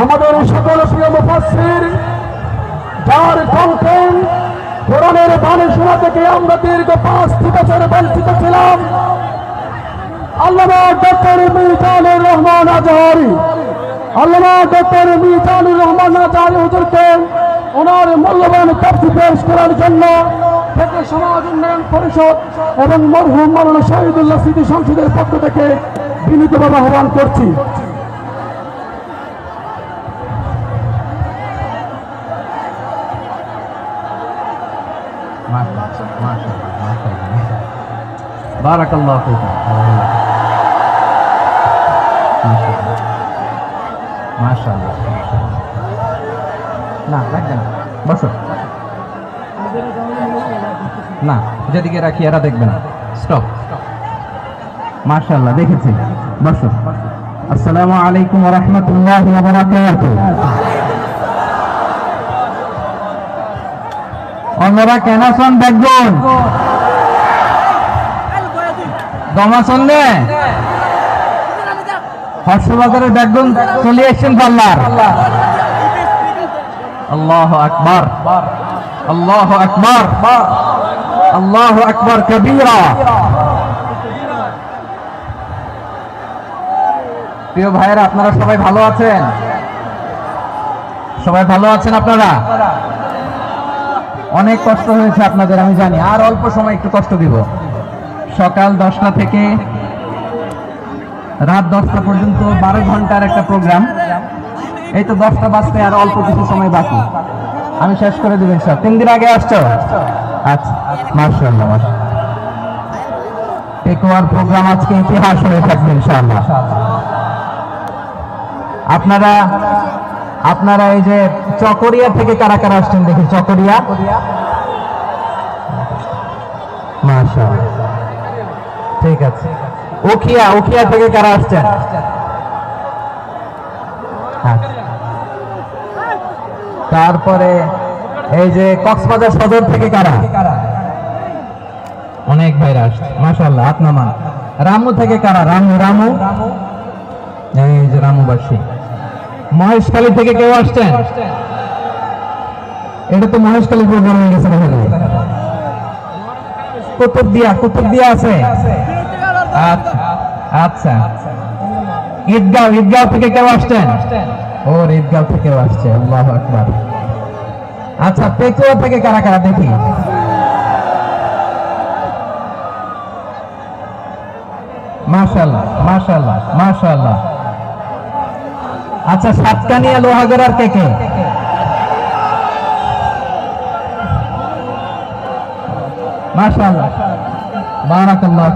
আমাদের সকল প্রিয় মুফাসসির, যার কণ্ঠেন কোরআনের বাণী শোনা থেকে আমরা দীর্ঘ পাঁচটি বছর বঞ্চিত ছিলাম। আল্লামা ডক্টর মিজানুর রহমান আজহারি, আল্লামা ডক্টর মিজানুর রহমান আজহারি হুজুরকে ওনার মূল্যবান তথ্য পেশ করার জন্য থেকে সমাজ উন্নয়ন পরিষদ এবং মরহুম মাওলানা শহীদুল্লাহ স্মৃতি সংসদের পক্ষ থেকে বিনীতভাবে আহ্বান করছি। বারাকাল্লাহ না যেদিকে রাখি এরা দেখবে না। স্টপ মাশাআল্লাহ, দেখেছি। বসো। আসসালামু আলাইকুম ওয়া রাহমাতুল্লাহি অন্যরা কেন শোন দেখবেন? চলে এসছেন পাল্লার। আল্লাহ আকবার। আল্লাহ আকবার। আল্লাহ আকবার কবিরা। প্রিয় ভাইয়েরা, আপনারা সবাই ভালো আছেন? সবাই ভালো আছেন আপনারা? অনেক কষ্ট হয়েছে আপনাদের, আমি জানি। আর অল্প সময় একটু কষ্ট দিব। সকাল দশটা থেকে রাত দশটা পর্যন্ত বারো ঘণ্টার একটা প্রোগ্রাম এই তো দশটা বাজতে আর অল্প কিছু সময় বাকি। আমি শেষ করে দেবেন স্যার তিন দিন আগে আসছো? আচ্ছা মার্শাল্লাহ টেকোয়ার প্রোগ্রাম আজকে ইতিহাস হয়ে থাকবে ইনশাআল্লাহ। আপনারা আপনারা এই যে চকরিয়া থেকে কারা কারা আসছেন দেখি, চকরিয়া? মাশাআল্লাহ। ঠিক আছে। উখিয়া উখিয়া থেকে কারা আসছেন? আচ্ছা। তারপরে এই যে কক্সবাজার সদর থেকে কারা? অনেক ভাইরা আসছে, মাশাআল্লাহ, হাত নামান। রামু থেকে কারা? রামু রামু। এই যে রামুবাসী। মহেশখালী থেকে কেউ আসছেন? এটা তো মহেশখালী প্রোগ্রাম হয়ে গেছে কুতুবদিয়া কুতুবদিয়া আছে। আচ্ছা আচ্ছা ঈদগাঁও ঈদগাঁও থেকে কেউ আসছেন? ও, ঈদগাঁও থেকে আসছে, আল্লাহ আকবার। আচ্ছা পেকুয়া থেকে কারা কারা দেখি? মাশাআল্লাহ মাশাআল্লাহ মাশাআল্লাহ। আচ্ছা সাতকানিয়া লোহাগড়ার কে কে? মাশাআল্লাহ। বারাকাল্লাহ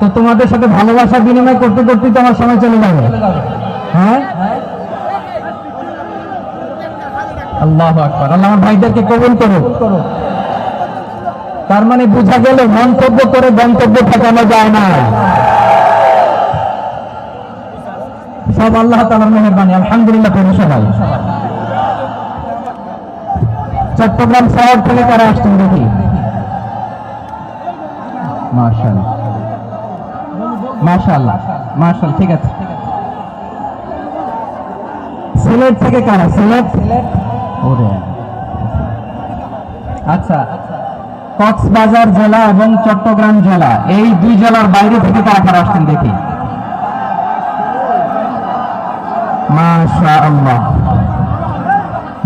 তো তোমাদের সাথে ভালোবাসা বিনিময় করতে করতে তোমার সময় চলে যাবে। হ্যাঁ? আল্লাহ আকবার। আল্লাহ আমার ভাইদেরকে কবুল করো তার মানে বোঝা গেল, মন্তব্য করে গন্তব্য ঠেকানো যায় না। সব আল্লাহ তালার মেহরবানি। আলহামদুলিল্লাহ করে সবাই। চট্টগ্রাম শহর থেকে তারা আসছেন দেখি। মার্শাল মার্শাল্লাহ মার্শাল ঠিক আছে। সিলেট থেকে কারা? সিলেট ওরে। আচ্ছা কক্সবাজার জেলা এবং চট্টগ্রাম জেলা, এই দুই জেলার বাইরে থেকে কারা কারা আসছেন দেখি।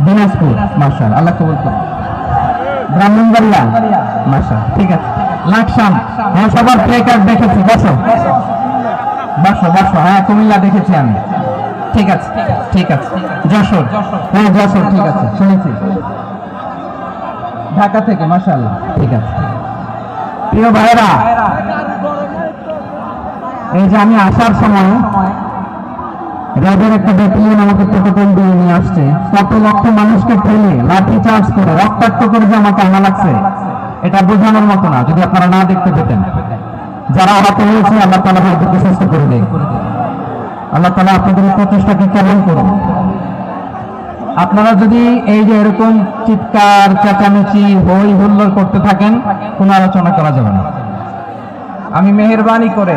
দিনাজপুর মাশা আল্লাহ কবুল করুন। ব্রাহ্মণবাড়িয়া? মাশা ঠিক আছে। লাকসাম হ্যাঁ সবার প্লে কার্ড দেখেছি, বসো। বসো বসো হ্যাঁ কুমিল্লা দেখেছি আমি। ঠিক আছে ঠিক আছে। যশোর হ্যাঁ যশোর, ঠিক আছে, শুনেছি। ঢাকা থেকে, মাশাআল্লাহ, ঠিক আছে। প্রিয় ভাইরা এই যে আমি আসার সময় র্যাবের একটা ব্যাটালিয়ন আমাকে প্রোটোকল দিয়ে নিয়ে আসছে, কত লক্ষ মানুষকে ফেলে লাঠি চার্জ করে, রক্তাক্ত করে যে আমাকে আনা লাগছে, এটা বোঝানোর মতো না, যদি আপনারা না দেখতে পেতেন। যারা আহত হয়েছে, আল্লাহ তালা ভাইদেরকে সুস্থ করে দেয়। আল্লাহ তালা আপনাদের প্রচেষ্টাকে কেমন করুন? আপনারা যদি এই যে এরকম চিৎকার, চেঁচামেচি, হই হুল্লোড় করতে থাকেন, কোনো আলোচনা করা যাবে না। আমি মেহরবানি করে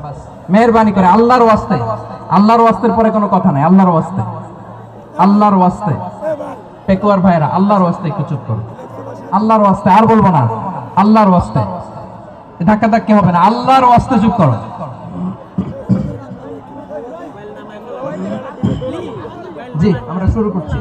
মেহরবানি করে আল্লাহর ওয়াস্তে। আল্লাহর ওয়াস্তের পরে কোনো কথা নাই, আল্লাহর ওয়াস্তে। আল্লাহর ওয়াস্তে। পেকুয়ার ভাইরা আল্লাহর ওয়াস্তে একটু চুপ করো। আল্লাহর ওয়াস্তে, আর বলব না। আল্লাহর ওয়াস্তে। ধাক্কা ধাক্কি হবে না, আল্লাহর ওয়াস্তে চুপ করো। জি, আমরা শুরু করছি।